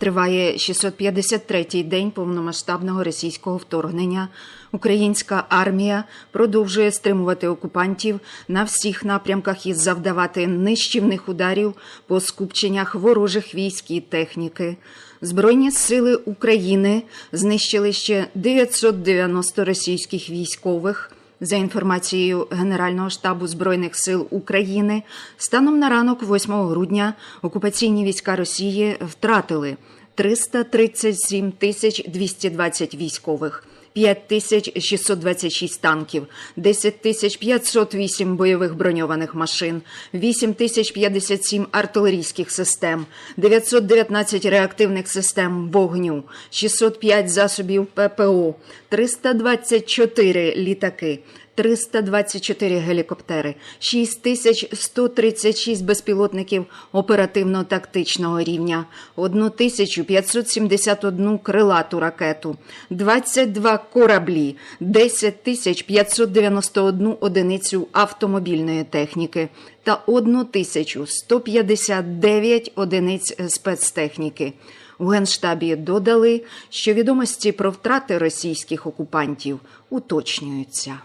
Триває 653-й день повномасштабного російського вторгнення. Українська армія продовжує стримувати окупантів на всіх напрямках і завдавати нищівних ударів по скупченнях ворожих військ і техніки. Збройні сили України знищили ще 990 російських військових. За інформацією Генерального штабу Збройних сил України, станом на ранок 8 грудня окупаційні війська Росії втратили 337 тисяч 220 військових, 5 тисяч 626 танків, 10 508 бойових броньованих машин, 8057 артилерійських систем, 919 реактивних систем вогню, 605 засобів ППО, 324 літаки, 324 гелікоптери, 6136 безпілотників оперативно-тактичного рівня, 1571 крилату ракету, 22 кораблі, 10591 одиницю автомобільної техніки та 1159 одиниць спецтехніки. У Генштабі додали, що відомості про втрати російських окупантів уточнюються.